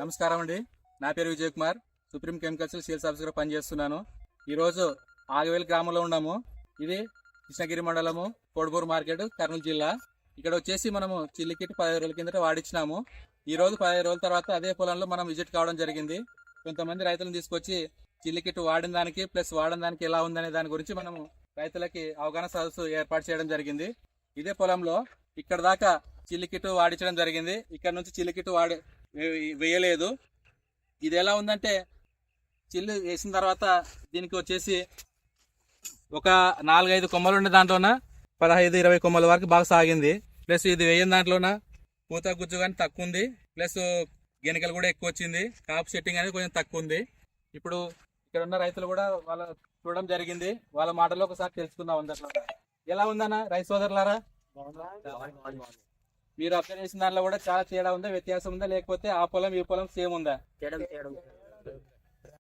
నమస్కారం అండి. నా పేరు Vijay Kumar supreme chemicals sales ఆఫీసర్గా పనిచేస్తున్నాను. ఈరోజు ఆగవేలు గ్రామంలో ఉన్నాము. ఇది కృష్ణగిరి మండలము కోడబూరు మార్కెట్ కర్నూలు జిల్లా. ఇక్కడ వచ్చేసి మనము చిల్లి కిట్ పదిహేను రోజుల కిందట వాడిచ్చినాము. ఈ రోజు పదిహేను రోజుల తర్వాత అదే పొలంలో మనం విజిట్ కావడం జరిగింది. కొంతమంది రైతులను తీసుకొచ్చి చిల్లి కిట్ వాడిన దానికి ప్లస్ వాడిన దానికి ఎలా ఉందనే దాని గురించి మనము రైతులకి అవగాహన సదస్సు ఏర్పాటు చేయడం జరిగింది. ఇదే పొలంలో ఇక్కడ దాకా చిల్లి కిట్ వాడించడం జరిగింది. ఇక్కడ నుంచి చిల్లి కిట్ వాడి వేయలేదు. ఇది ఎలా ఉందంటే చిల్లు వేసిన తర్వాత దీనికి వచ్చేసి ఒక నాలుగైదు కొమ్మలు ఉండే దాంట్లోన పదహైదు ఇరవై కొమ్మల వరకు బాగా సాగింది. ప్లస్ ఇది వేయని దాంట్లోన పూత గుజ్జు కానీ తక్కువ ఉంది ప్లస్ గెనకలు కూడా ఎక్కువ వచ్చింది. కాపు సెట్టింగ్ అనేది కొంచెం తక్కువ ఉంది. ఇప్పుడు ఇక్కడ ఉన్న రైతులు కూడా వాళ్ళ చూడడం జరిగింది. వాళ్ళ మాటలో ఒకసారి తెలుసుకుందాం అందట్లో ఎలా ఉందన్న రైతు సోదరులారా? మీరు అప్లై చేసిన దాంట్లో కూడా చాలా తేడా ఉందా? వ్యత్యాసం ఉందా? లేకపోతే ఆ పొలం ఈ పొలం సేమ్ ఉందా? తేడా తేడా